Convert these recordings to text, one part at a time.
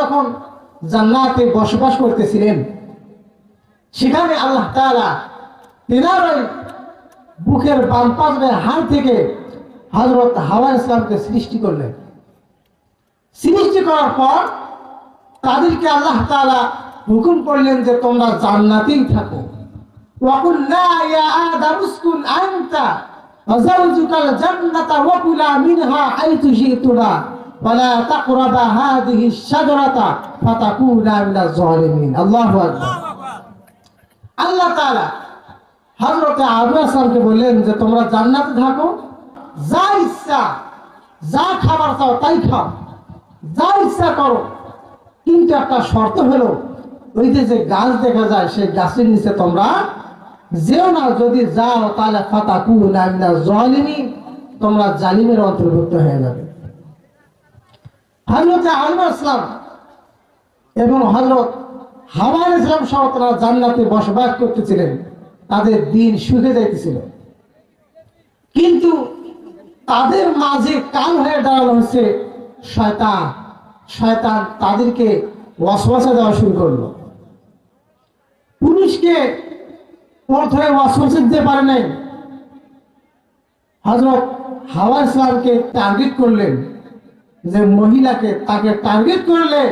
যখন জান্নাতে বসবাস করতেছিলেন, সেখানে আল্লাহ তালা তেনার ওই বুকের বামপাশের হাড় থেকে হজরত হাওয়া ইসলামকে সৃষ্টি করলেন। সৃষ্টি করার পর তাদেরকে আল্লাহ তালা হুকুম করলেন যে তোমরা জান্নাতেই থাকো। আন্তা الجنة وكلا منها حيث شئتما ولا تقربا هذه الشجرة فتكونا من الظالمين الله أكبر আল্লাহ তাআলা হযরতে আদম আসলামকে বললেন যে তোমরা জান্নাতে থাকো যা ইচ্ছা যা খাবার চাও তাই খাও যা ইচ্ছা করো কিন্তু একটা শর্ত হলো ওই যে যে গাছ দেখা যায় সেই গাছের নিচে তোমরা যেও না যদি যাও তাহলে ফাতাকু নামিনা জলিমি তোমরা জালিমের অন্তর্ভুক্ত হয়ে যাবে হজরতে আলম ইসলাম এবং হজরত হাওয়ার ইসলাম সহ তারা জান্নাতে বসবাস করতেছিলেন। তাদের দিন সুখে যাইতেছিল। কিন্তু তাদের মাঝে কাল হয়ে দাঁড়ানো হচ্ছে শয়তান। শয়তান তাদেরকে ওয়াসওয়াসা দেওয়া শুরু করল। পুরুষকে প্রথমে ওয়াসওয়াসা দিতে পারে নাই। হজরত হাওয়া ইসলামকে টার্গেট করলেন। যে মহিলাকে তাকে টার্গেট করলে,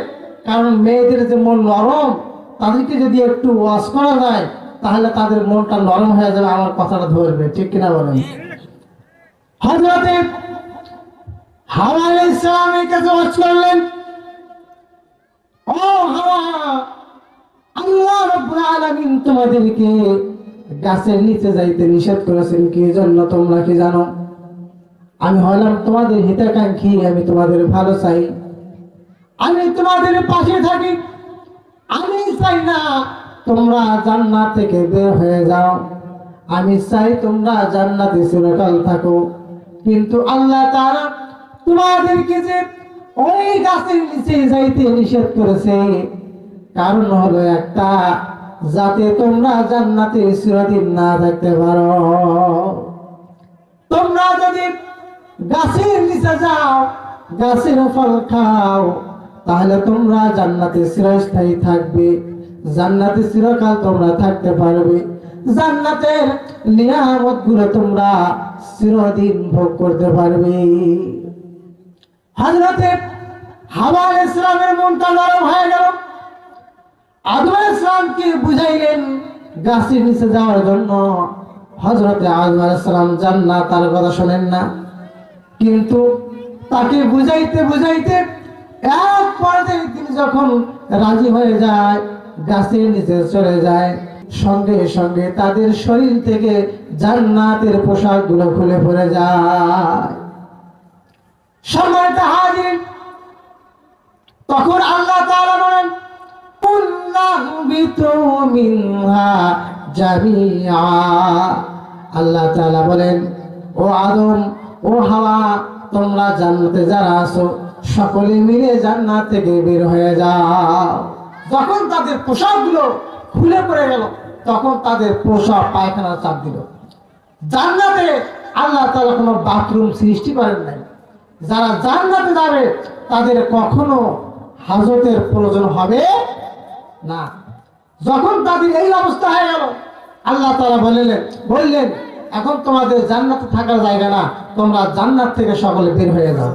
কারণ মেয়েদের যে মন নরম, তাদেরকে যদি একটু ওয়াশ করা যায়, তাহলে তাদের মনটা নরম হয়ে যাবে। আমার কথাটা ধরবে, ঠিক কিনা বলেন? হজরতে হাওয়া ইসলামের কাছে ওয়াজ করলেন, ও হাওয়া, আল্লাহ রাব্বুল আলামিন তোমাদেরকে গাছের নিচে যাইতে নিষেধ করেছেন। কি জন্য তোমরা কি জানো? আমি হলাম তোমাদের হিতাকাঙ্ক্ষী, আমি তোমাদের ভালো চাই। আমি তোমাদের পাশে থাকি, আমি চাই না তোমরা জান্নাত থেকে বের হয়ে যাও। আমি চাই তোমরা জান্নাতে চিরকাল থাকো। কিন্তু আল্লাহ তাআলা তোমাদেরকে যে ওই গাছের নিচে যাইতে নিষেধ করেছে, কারণ হলো একটা, যাতে তোমরা জান্নাতে চিরদিন না থাকতে পারো। তোমরা যদি গাছের নিচে যাও, গাছের ফল খাও, তাহলে তোমরা জান্নাতে চিরস্থায়ী থাকবে। জান্নাতে চিরকাল তোমরা থাকতে পারবে। জান্নাতের নিয়ামতগুলো তোমরা চিরদিন ভোগ করতে পারবে। হাজরতে হাওয়া ইসলামের মনটা নরম হয়ে গেল। আদম ইসলামকে বুঝাইলেন, গাছের নিচে যাওয়ার জন্য হজরতে আদম ইসলাম জান্নাত তার কথা শোনেন না। কিন্তু তাকে বুঝাইতে বুঝাইতে এক পর্যায়ে তিনি যখন রাজি হয়ে যায়, গাছের নিচে চলে যায়, সঙ্গে সঙ্গে তাদের শরীর থেকে জান্নাতের পোশাকগুলো খুলে পড়ে যায়। সম্মানিত তখন আল্লাহ বলেন আল্লাহ বলেন, ও আদম ও হাওয়া তোমরা জান্নাতে যারা আছো, সকলে মিলে জান্নাত থেকে বের হয়ে যাও। যখন তাদের পোশাকগুলো খুলে পড়ে গেল, তখন তাদের পোশাক, পায়খানা চাপ দিল। জান্নাতে আল্লাহ তাআলা কোনো বাথরুম সৃষ্টি করেন নাই। যারা জান্নাতে যাবে, তাদের কখনো হাজতের প্রয়োজন হবে না। যখন তাদের এই অবস্থা হয়ে গেল, আল্লাহ তারা বললেন বললেন এখন তোমাদের জান্নাতে থাকার জায়গা না, তোমরা জান্নাত থেকে সকলে বের হয়ে যাও।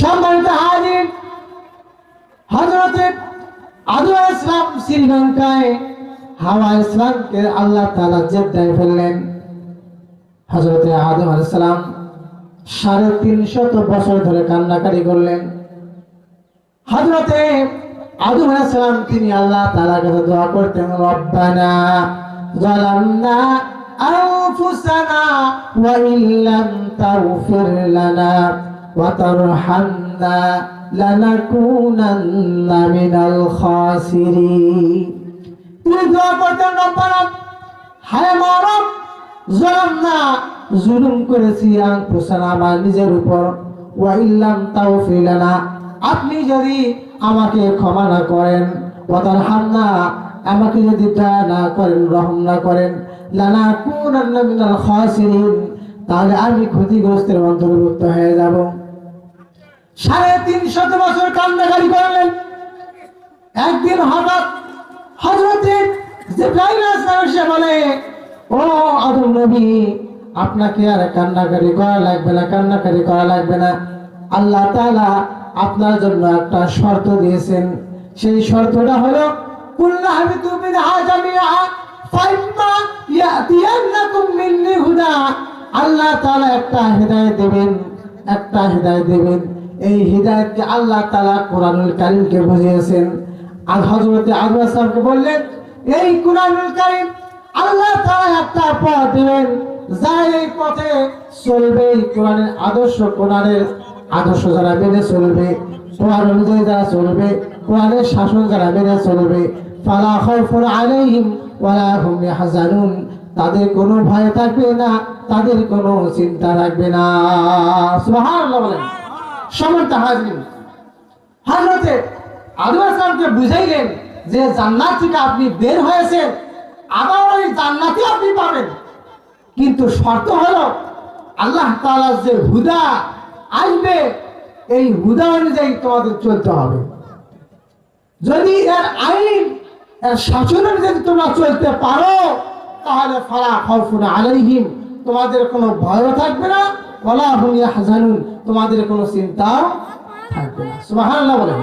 সম্মানিত হাজির হজরতে আদু ইসলাম শ্রীলঙ্কায় হাওয়া ইসলামকে আল্লাহ তালা ফেললেন। আদম আলাইসালাম সাড়ে তিনশত বছর ধরে কান্নাকারি করলেন। হজরতে আদম আলাইসালাম তিনি আল্লাহ তাআলার কাছে দোয়া করতেন, রব্বানা ওয়া ইল্লাম তাগফির লানা ওয়া তারহামনা লানাকুনান্না মিনাল খাসিরিন তিনি দোয়া করতেন হায় মারব জলাম না, জুলুম করেছি আনফুসানা আমার নিজের উপর। ওয়া ইল্লাম তাগফির লানা, আপনি যদি আমাকে ক্ষমা না করেন ওয়াতার হামনা আমাকে যদি না করেন, রহম না করেন তাহলে আমি ক্ষতিগ্রস্তের অন্তর্ভুক্ত হয়ে যাব? সাড়ে তিনশত বছর কান্নাকারি করলেন। একদিন হঠাৎ বলে, ও নবী, আপনাকে আর কান্নাকারি করা লাগবে না, কান্নাকারি করা লাগবে না। আল্লাহ আপনার জন্য একটা শর্ত দিয়েছেন। সেই শর্তটা হলো আল্লাহ তাআলা একটা হেদায়েত দেবেন, একটা হেদায়েত দেবেন। এই হেদায়েতকে আল্লাহ তাআলা কোরআনুল কারীমকে বুঝিয়েছেন। আর হযরতে আবু বললেন, এই কোরআনুল কারীম আল্লাহ তাআলা একটা পথ দেবেন যা এই পথে চলবে এই কোরআনের আদর্শ কোরআনের আদর্শ যারা মেনে চলবে, কোরআন অনুযায়ী যারা চলবে, কোরআনের শাসন যারা মেনে চলবে, ফালা খাউফুন আলাইহিম ইয়াহজানুন, তাদের কোনো ভয় থাকবে না, তাদের কোনো চিন্তা রাখবে না। সুবহানাল্লাহ হাজরিন আসলামকে বুঝাইলেন যে জান্নাত থেকে আপনি বের হয়েছেন, আবার ওই জান্নাতই আপনি পাবেন। কিন্তু শর্ত হলো, আল্লাহ তাআলার যে হুদা আসবে, এই হুদা অনুযায়ী তোমাদের চলতে হবে। যদি এর আইন এর যদি তোমরা চলতে পারো, তাহলে ফালা খরফুন আলাইহিম, তোমাদের কোনো ভয়ও থাকবে না বলা হুম হাজানুন তোমাদের কোনো চিন্তাও থাকবে না। সুবহানাল্লাহ বলেন